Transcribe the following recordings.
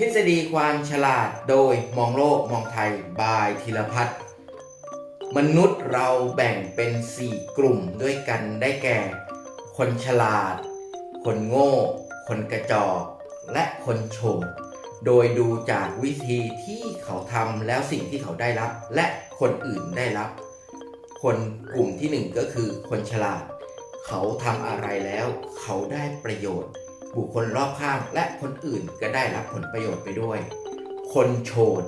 ทฤษฎีความฉลาดโดยมองโลกมองไทยบายธีรพัฒน์มนุษย์เราแบ่งเป็น 4 กลุ่มด้วยกันได้แก่ คนฉลาด คนโง่ คนกระจอก และคนโฉดโดยดูจากวิธีที่เขาทำแล้วสิ่งที่เขาได้รับ และคนอื่นได้รับ คนกลุ่มที่หนึ่งก็คือคนฉลาด เขาทำอะไรแล้ว เขาได้ประโยชน์ บุคคลรอบข้างและคนอื่นก็ได้รับผลประโยชน์ไปด้วย คนโฉด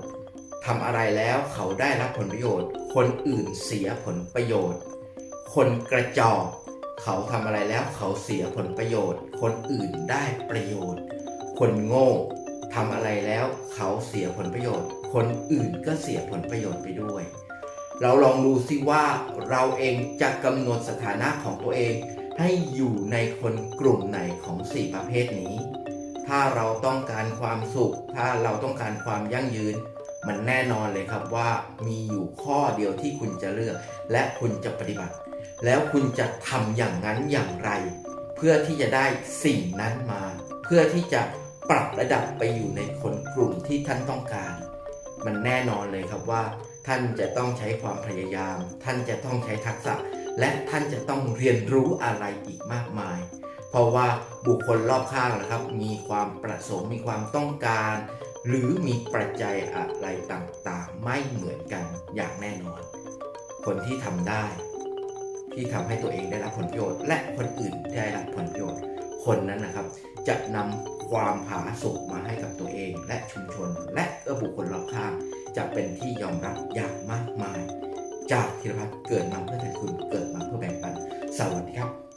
ทำอะไรแล้วเขาได้รับผลประโยชน์ คนอื่นเสียผลประโยชน์ คนกระจอกเขาทำอะไรแล้วเขาเสียผลประโยชน์ คนอื่นได้ประโยชน์ คนโง่ทำอะไรแล้วเขาเสียผลประโยชน์ คนอื่นก็เสียผลประโยชน์ไปด้วย เราลองดูซิว่าเราเองจะกำหนดสถานะของตัวเอง ให้อยู่ในคนกลุ่มไหนของ 4 ประเภทนี้ ถ้าเราต้องการความสุข ถ้าเราต้องการความยั่งยืน มันแน่นอนเลยครับว่ามีอยู่ข้อเดียวที่คุณจะเลือก และคุณจะปฏิบัติ แล้วคุณจะทำอย่างนั้นอย่างไร เพื่อที่จะได้สิ่งนั้นมา เพื่อที่จะปรับระดับไปอยู่ในคนกลุ่มที่ท่านต้องการ มันแน่นอนเลยครับว่า ท่านจะต้องใช้ความพยายาม ท่านจะต้องใช้ทักษะ และท่านจะต้องเรียนรู้อะไรอีกมากมาย เพราะว่าบุคคลรอบข้างนะครับ มีความประสงค์มีความต้องการ หรือมีปัจจัยอะไรต่างๆ ไม่เหมือนกันอย่างแน่นอน คนที่ทำได้ ที่ทำให้ตัวเองได้รับผลประโยชน์ และคนอื่นได้รับผลประโยชน์ คนนั้นนะครับ จะนำความผาสุกมาให้กับตัวเอง และชุมชน และก็บุคคลรอบข้าง จะเป็นที่ยอมรับอย่างมากมาย จากธีรพัฒน์เกิดมาเพื่อแทนคุณเกิดมาเพื่อแบ่งปันสวัสดีครับ